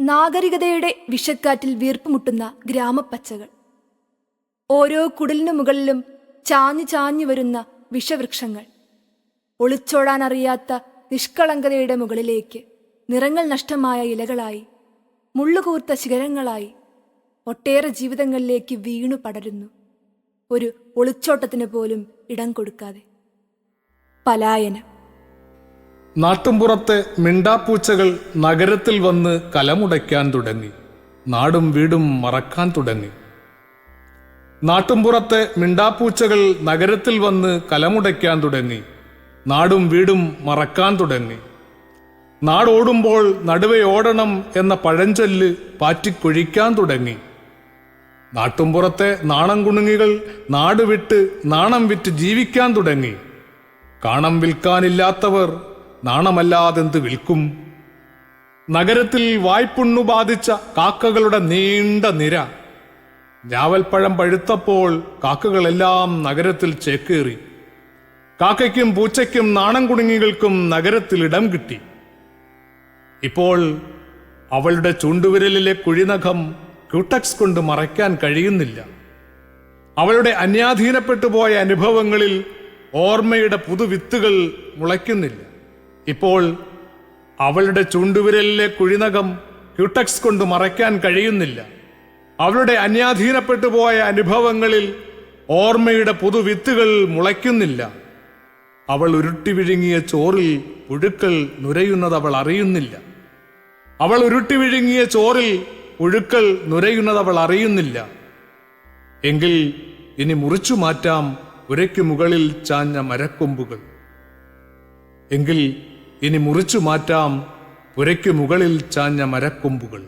നാഗരികതയുടെ വിഷക്കാറ്റിൽ വീർപ്പുമുട്ടുന്ന ഗ്രാമപ്പച്ചകൾ. ഓരോ കുടിലിനു മുകളിലും ചാഞ്ഞു ചാഞ്ഞു വരുന്ന വിഷവൃക്ഷങ്ങൾ. ഒളിച്ചോടാനറിയാത്ത നിഷ്കളങ്കതയുടെ മുകളിലേക്ക് നിറങ്ങൾ നഷ്ടമായ ഇലകളായി മുള്ളുകൂർത്ത ശിഖരങ്ങളായി ഒട്ടേറെ ജീവിതങ്ങളിലേക്ക് വീണു പടരുന്നു. ഒരു ഒളിച്ചോട്ടത്തിന് പോലും ഇടം കൊടുക്കാതെ. പലായനം. നാട്ടുംപുറത്തെ മിണ്ടാപ്പൂച്ചകൾ നഗരത്തിൽ വന്ന് കലമുടയ്ക്കാൻ തുടങ്ങി. നാടും വീടും മറക്കാൻ തുടങ്ങി. നാട്ടുംപുറത്തെ മിണ്ടാപ്പൂച്ചകൾ നഗരത്തിൽ വന്ന് കലമുടയ്ക്കാൻ തുടങ്ങി. നാടും വീടും മറക്കാൻ തുടങ്ങി. നാടോടുമ്പോൾ നടുവെ ഓടണം എന്ന പഴഞ്ചൊല്ല് പാറ്റിക്കൊഴിക്കാൻ തുടങ്ങി. നാട്ടുംപുറത്തെ നാണം കുണുങ്ങികൾ നാട് വിട്ട് നാണം വിറ്റ് ജീവിക്കാൻ തുടങ്ങി. കാണം വിൽക്കാനില്ലാത്തവർ നാണമല്ലാതെന്ത് വിൽക്കും? നഗരത്തിൽ വായ്പുണ്ണു ബാധിച്ച കാക്കകളുടെ നീണ്ട നിര. ഞാവൽപ്പഴം പഴുത്തപ്പോൾ കാക്കകളെല്ലാം നഗരത്തിൽ ചേക്കേറി. കാക്കയ്ക്കും പൂച്ചയ്ക്കും നാണം കുടുങ്ങികൾക്കും നഗരത്തിൽ ഇടം കിട്ടി. ഇപ്പോൾ അവളുടെ ചൂണ്ടുവിരലിലെ കുഴിനഖം ക്യൂട്ടക്സ് കൊണ്ട് മറയ്ക്കാൻ കഴിയുന്നില്ല. അവളുടെ അന്യാധീനപ്പെട്ടു പോയ അനുഭവങ്ങളിൽ ഓർമ്മയുടെ പുതുവിത്തുകൾ മുളയ്ക്കുന്നില്ല. ഇപ്പോൾ അവളുടെ ചൂണ്ടുവിരലിലെ കുഴിനകം ക്യൂട്ടക്സ് കൊണ്ട് മറയ്ക്കാൻ കഴിയുന്നില്ല. അവളുടെ അന്യാധീനപ്പെട്ടു പോയ അനുഭവങ്ങളിൽ ഓർമ്മയുടെ പുതുവിത്തുകൾ മുളയ്ക്കുന്നില്ല. അവൾ ഉരുട്ടി വിഴുങ്ങിയ ചോറിൽ പുഴുക്കൾ നുരയുന്നത് അവൾ അറിയുന്നില്ല. അവൾ ഉരുട്ടി വിഴുങ്ങിയ ചോറിൽ പുഴുക്കൾ നുരയുന്നത് അവൾ അറിയുന്നില്ല. എങ്കിൽ ഇനി മുറിച്ചു മാറ്റാം ഉരയ്ക്കു മുകളിൽ ചാഞ്ഞ മരക്കൊമ്പുകൾ. എങ്കിൽ ഇനി മുറിച്ചു മാറ്റാം പുരയ്ക്കു മുകളിൽ ചാഞ്ഞ മരക്കൊമ്പുകൾ.